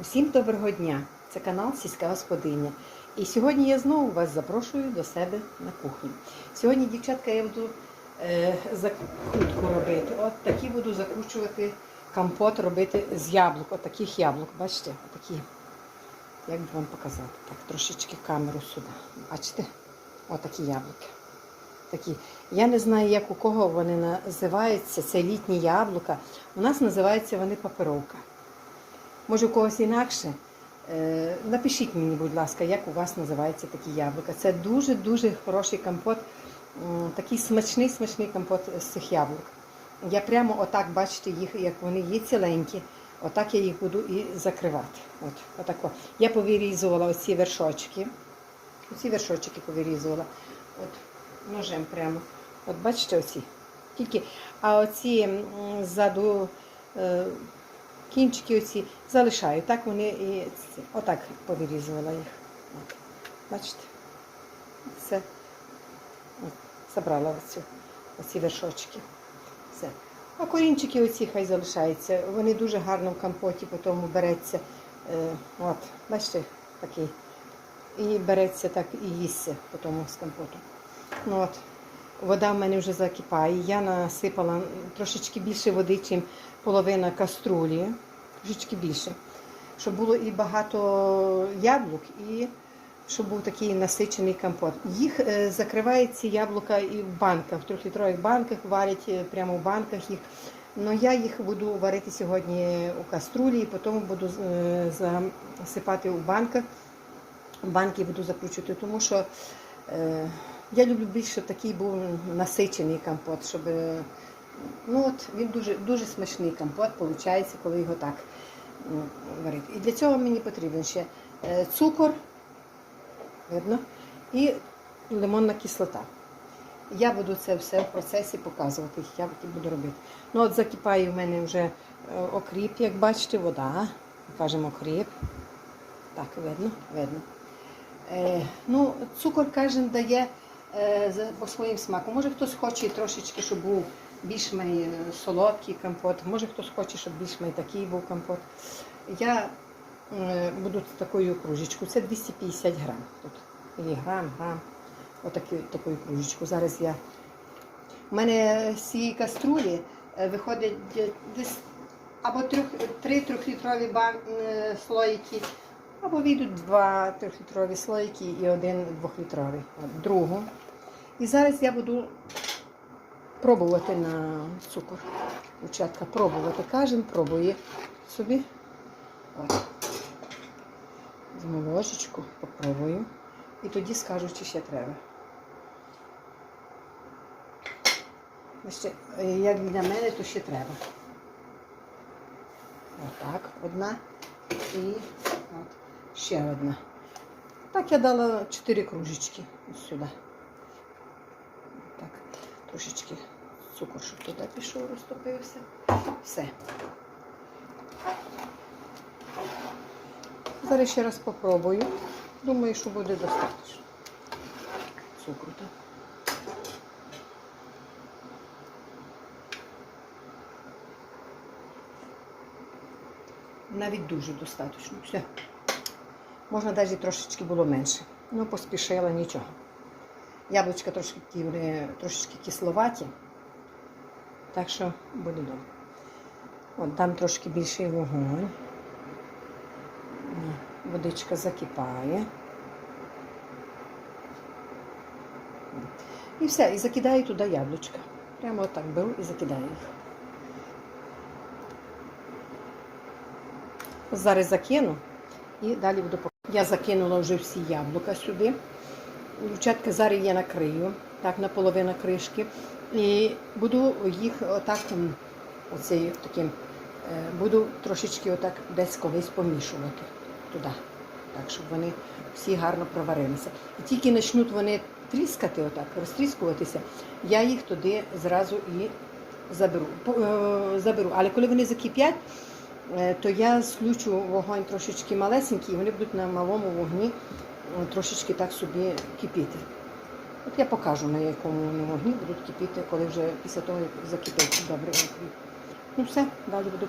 Усім доброго дня! Це канал Сільська Господиня. І сьогодні я знову вас запрошую до себе на кухню. Сьогодні, дівчатка, я буду е, закрутку робити. От такі буду закручувати компот робити з яблук. От таких яблук. Бачите? Отакі. Як би вам показати? Так, трошечки камеру сюди. Бачите? Отакі яблуки. Такі. Я не знаю, як у кого вони називаються. Це літні яблука. У нас називаються вони паперовка. Може, у когось інакше. Е, Напишіть мені, будь ласка, як у вас називаються такі яблука. Це дуже-дуже хороший компот, такий смачний, смачний компот з цих яблук. Я прямо отак, бачите, їх, як вони є ціленькі, отак я їх буду і закривати. От, отако. Я повирізувала оці вершочки. Оці вершочки повирізувала. От, ножем прямо. От бачите оці. Тільки, а оці ззаду. Кінчики оці залишаю. Так вони і отак повирізувала їх. Бачите? Все. Забрала оцю, оці вершочки. Все. А корінчики оці хай залишаються. Вони дуже гарно в компоті потім береться. Е, от, бачите, такий. І береться так і їсться потім з компоту. Ну, от. Вода в мене вже закипає. Я насипала трошечки більше води, ніж половина каструлі. Трошечки більше. Щоб було і багато яблук, і щоб був такий насичений компот. Їх е, закривають ці яблука і в банках, в трьохлітрових банках, варять е, прямо в банках їх. Ну я їх буду варити сьогодні у каструлі, і потім буду е, засипати у банках. Банки буду закручувати, тому що я люблю більше такий був насичений компот, щоб е, ну от він дуже дуже смачний компот, виходить, коли його так варити. І для цього мені потрібен ще е, цукор, видно, і лимонна кислота. Я буду це все в процесі показувати, як я буду робити. Ну от закипає в мене вже е, окріп, як бачите, вода. Кажемо окріп. Так, видно, видно. Е, ну, цукор кожен дає по своїм смаку. Може хтось хоче трошечки, щоб був більш май солодкий компот, може хтось хоче, щоб більш май такий був компот. Я е, буду такою кружечку. Це 250 грам. Тут і грам, грам. Отаку такою кружечку. Зараз я. У мене з цієї каструлі е, виходить е, десь або три трьохлітрові е, слоїки, або вийдуть два трьохлітрові слоїки і один двохлітровий. Другу. І зараз я буду пробувати на цукор. Дівчатка, пробувати. Кожен пробує собі. От. Візьму ложечку, попробую. І тоді скажу, чи ще треба. Ну, Ще, е, як для мене, то ще треба. Отак, одна і от, ще одна. Так я дала 4 кружечки ось сюди. Трошечки цукор, щоб туди пішов, розтопився. Все. Зараз ще раз попробую. Думаю, що буде достатньо. Цукру так. Навіть дуже достатньо. Все. Можна навіть трошечки було менше. Ну, поспішила нічого. Яблучка трошки трошечки кисловаті. Так що буде добре. От дам трошки більший вогонь. Водичка закипає. І все, і закидаю туди яблучка. Прямо отак беру і закидаю їх. Зараз закину і далі буду Я закинула вже всі яблука сюди. Дівчатка, зараз я накрию, так, наполовину кришки. І буду їх отак, м, оцею таким, е, буду трошечки отак десь колись помішувати туди. Так, щоб вони всі гарно проварилися. І тільки почнуть вони тріскати, отак, розтріскуватися, я їх туди зразу і заберу. Е, заберу. Але коли вони закип'ять, Е, то я включу вогонь трошечки малесенький, і вони будуть на малому вогні трошечки так собі кипіти. От я покажу, на якому вони вогні будуть кипіти, коли вже після того, як закипить добре. Ну все, далі буду.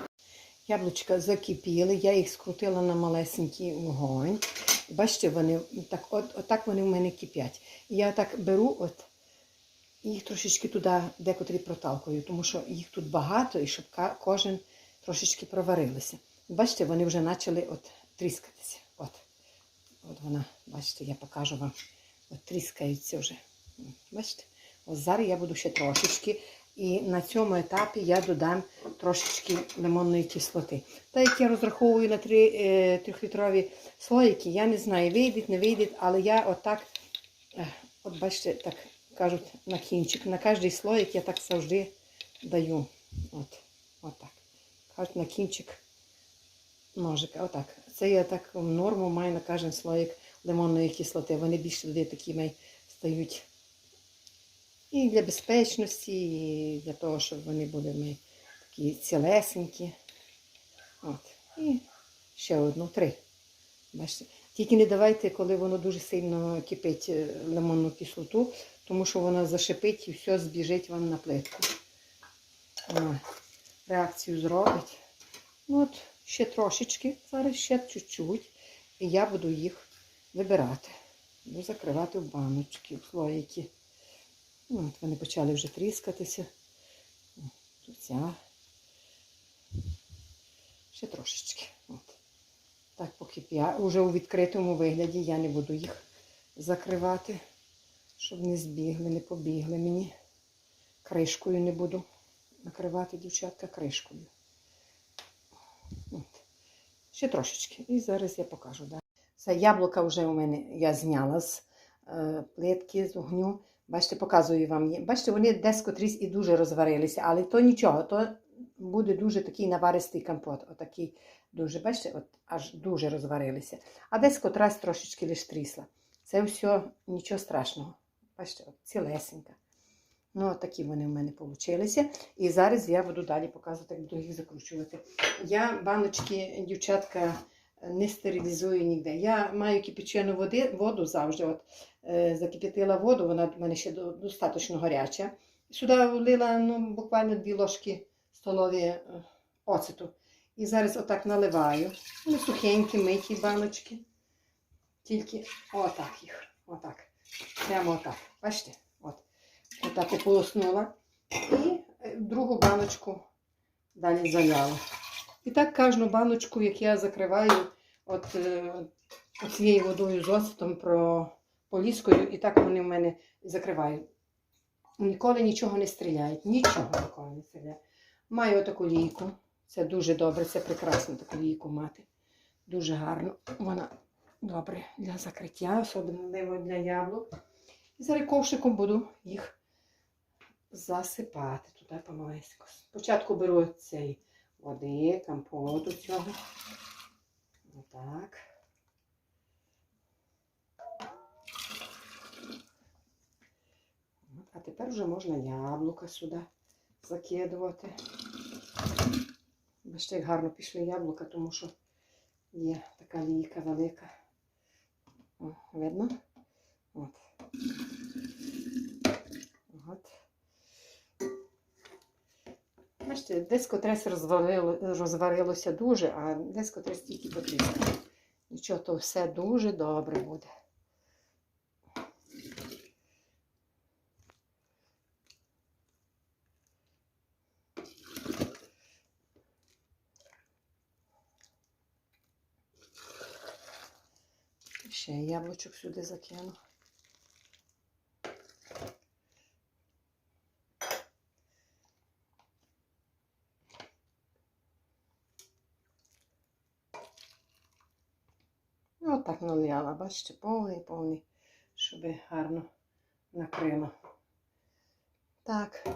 Яблучка закипіли, я їх скрутила на малесенький вогонь. Бачите, вони так, от, отак вони в мене кипять. І я так беру от, і їх трошечки туди декотрі проталкую, тому що їх тут багато, і щоб кожен трошечки проварилися. Бачите, вони вже почали от тріскатися. От, от вона, бачите, я покажу вам. От тріскаються вже. Бачите? Ось зараз я буду ще трошечки. І на цьому етапі я додам трошечки лимонної кислоти. Так як я розраховую на 3 е, трьохлітрові слоїки, я не знаю, вийде, не вийде, але я отак, е, от бачите, так кажуть на кінчик. На кожний слоїк я так завжди даю. От, отак. Кажуть на кінчик ножика. Отак. Це я так в норму маю на кожен слоїк лимонної кислоти. Вони більше туди такими стають і для безпечності, і для того, щоб вони були ми такі цілесенькі. От. І ще одну, три. Бачите? Тільки не давайте, коли воно дуже сильно кипить е, лимонну кислоту, тому що вона зашипить і все збіжить вам на плитку. Реакцію зробить. От, ще трошечки, зараз ще чуть-чуть. І я буду їх вибирати. Буду закривати в баночки, в слоїки. Ну, от вони почали вже тріскатися. Тут ця. Ще трошечки. От. Так, поки п'я. Уже у відкритому вигляді я не буду їх закривати, щоб не збігли, не побігли мені. Кришкою не буду накривати, дівчатка, кришкою. Ще трошечки. І зараз я покажу. Да. Це яблука вже у мене я зняла з е, плитки, з огню. Бачите, показую вам. Бачите, вони десь котрісь і дуже розварилися, але то нічого, то буде дуже такий наваристий компот. Отакий дуже, бачите, от аж дуже розварилися. А десь котрась трошечки лиш трісла. Це все нічого страшного. Бачите, от цілесенька. Ну, такі вони в мене получилися. І зараз я буду далі показувати, як буду їх закручувати. Я баночки, дівчатка, не стерилізую ніде. Я маю кипячену води, воду завжди. От, е, закип'ятила воду, вона в мене ще достатньо гаряча. Сюди влила ну, буквально дві ложки столові е, оцету. І зараз отак наливаю. Ну, сухенькі, миті баночки. Тільки отак їх. Отак. Прямо отак. Бачите? От. Отак ополоснула. І е, другу баночку далі заляла. І так кожну баночку, як я закриваю от, е, цією водою з оцетом про поліскою, і так вони в мене закривають. Ніколи нічого не стріляють. Нічого ніколи не стріляють. Маю отаку лійку. Це дуже добре, це прекрасно таку лійку мати. Дуже гарно. Вона добре для закриття, особливо для яблук. І зараз ковшиком буду їх засипати туди помаленьку. Спочатку беру цей води, компоту цього. Отак. А тепер вже можна яблука сюди закидувати. Бачите, як гарно пішли яблука, тому що є така лійка велика. О, видно? От. Бачите, десь котресь розварилося дуже, а десь котресь тільки потрібно. Нічого, то все дуже добре буде. Ще яблучок сюди закину. Ну, отак наляла, бачите, повний, повний, щоб гарно накрило. Так.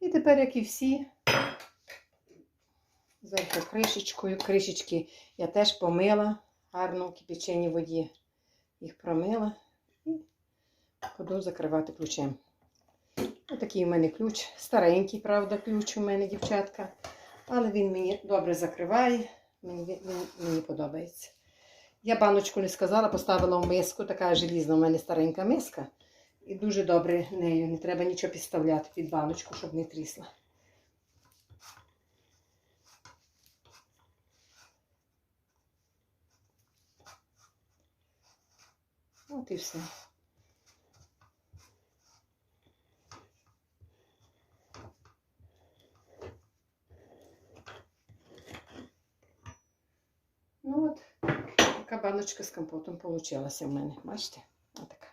І тепер, як і всі, зверху кришечкою. Кришечки я теж помила гарно в кипяченій воді. Їх промила і буду закривати ключем. Отакий у мене ключ. Старенький, правда, ключ у мене, дівчатка. Але він мені добре закриває. Мені, він, мені подобається. Я баночку не сказала, поставила в миску, така желізна у мене старенька миска. І дуже добре нею. Не треба нічого підставляти під баночку, щоб не трісла. От і все. Баночка з компотом получилася в мене. Бачите? Отака.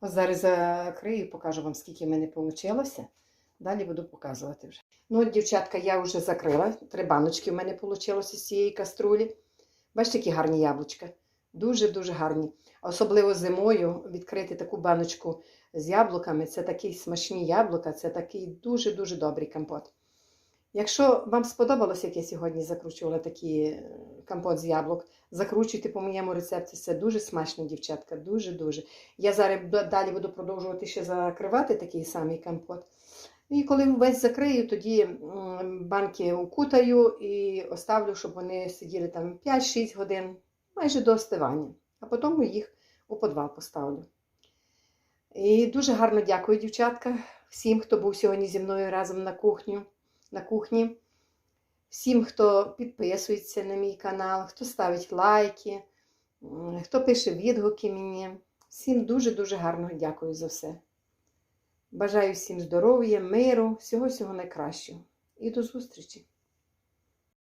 Ось зараз закрию і покажу вам, скільки в мене вийшло. Далі буду показувати вже. Ну, дівчатка, я вже закрила. Три баночки в мене вийшло з цієї каструлі. Бачите, які гарні яблучка. Дуже-дуже гарні. Особливо зимою відкрити таку баночку з яблуками. Це такі смачні яблука, це такий дуже-дуже добрий компот. Якщо вам сподобалось, як я сьогодні закручувала такий е, компот з яблук, закручуйте по моєму рецепті. Це дуже смачно, дівчатка. Дуже-дуже. Я зараз далі буду продовжувати ще закривати такий самий компот. І коли весь закрию, тоді банки укутаю і оставлю, щоб вони сиділи там 5-6 годин, майже до остивання. А потім їх у подвал поставлю. І дуже гарно дякую, дівчатка, всім, хто був сьогодні зі мною разом на кухню, на кухні. Всім, хто підписується на мій канал, хто ставить лайки, хто пише відгуки мені. Всім дуже-дуже гарно дякую за все. Бажаю всім здоров'я, миру, всього-всього найкращого. І до зустрічі!